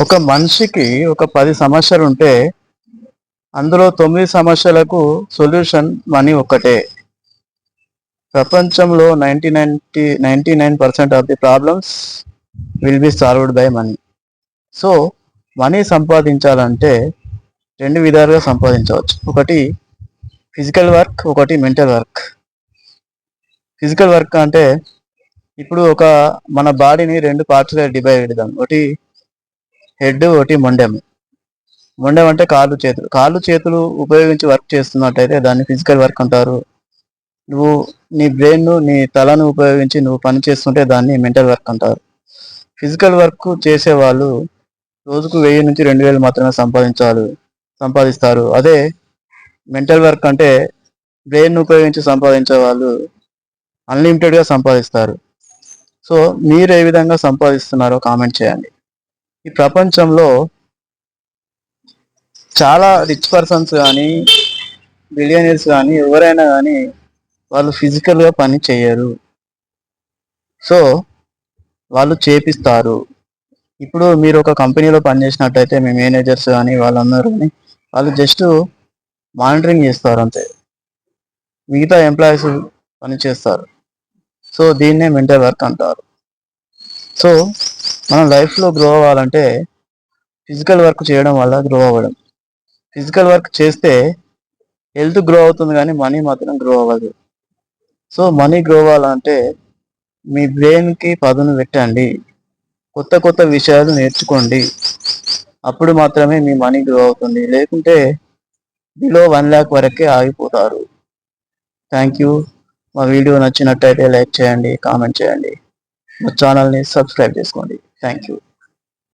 ఒక మనిషికి ఒక పది సమస్యలు ఉంటే అందులో తొమ్మిది సమస్యలకు సొల్యూషన్ మనీ ఒక్కటే. ప్రపంచంలో ninety ninety ninety nine percent of the problems will be solved by money. So money సంపాదించాలంటే రెండు విధాలుగా సంపాదించవచ్చు. ఒకటి ఫిజికల్ వర్క్ ఒకటి మెంటల్ వర్క్. ఫిజికల్ వర్క్ అంటే ఇప్పుడు ఒక మన బాడీని రెండు పార్ట్స్గా డివైడ్ చేద్దాం. ఒకటి హెడ్ ఒకటి మొండెం. మొండెం అంటే కాళ్ళు చేతులు. కాళ్ళు చేతులు ఉపయోగించి వర్క్ చేస్తున్నట్టయితే దాన్ని ఫిజికల్ వర్క్ అంటారు. నువ్వు నీ బ్రెయిన్ను నీ తలను ఉపయోగించి నువ్వు పని చేస్తుంటే దాన్ని మెంటల్ వర్క్ అంటారు. ఫిజికల్ వర్క్ చేసే వాళ్ళు రోజుకు వెయ్యి నుంచి రెండు వేలు మాత్రమే సంపాదించాలి సంపాదిస్తారు. అదే మెంటల్ వర్క్ అంటే బ్రెయిన్ ఉపయోగించి సంపాదించే వాళ్ళు అన్లిమిటెడ్గా సంపాదిస్తారు. సో మీరు ఏ విధంగా సంపాదిస్తున్నారో కామెంట్ చేయండి. ఈ ప్రపంచంలో చాలా రిచ్ పర్సన్స్ కానీ బిలియనీర్స్ కానీ ఎవరైనా కానీ వాళ్ళు ఫిజికల్గా పని చేయరు. సో వాళ్ళు చేపిస్తారు. ఇప్పుడు మీరు ఒక కంపెనీలో పనిచేసినట్టయితే మీ మేనేజర్స్ కానీ వాళ్ళందరూ కానీ వాళ్ళు జస్ట్ మానిటరింగ్ చేస్తారు అంతే. మిగతా ఎంప్లాయీస్ పని చేస్తారు. సో దీన్నే మెంటల్ వర్క్ అంటారు. సో మనం లైఫ్లో గ్రో అవ్వాలంటే ఫిజికల్ వర్క్ చేయడం వల్ల గ్రో అవ్వడం. ఫిజికల్ వర్క్ చేస్తే హెల్త్ గ్రో అవుతుంది కానీ మనీ మాత్రం గ్రో అవ్వదు. సో మనీ గ్రో అవ్వాలంటే మీ బ్రెయిన్కి పదును పెట్టండి. కొత్త కొత్త విషయాలు నేర్చుకోండి. అప్పుడు మాత్రమే మీ మనీ గ్రో అవుతుంది. లేకుంటే బిలో వన్ ల్యాక్ వరకే ఆగిపోతారు. థ్యాంక్ యూ మా వీడియో నచ్చినట్టయితే లైక్ చేయండి కామెంట్ చేయండి. మా ఛానల్ని సబ్స్క్రైబ్ చేసుకోండి. Thank you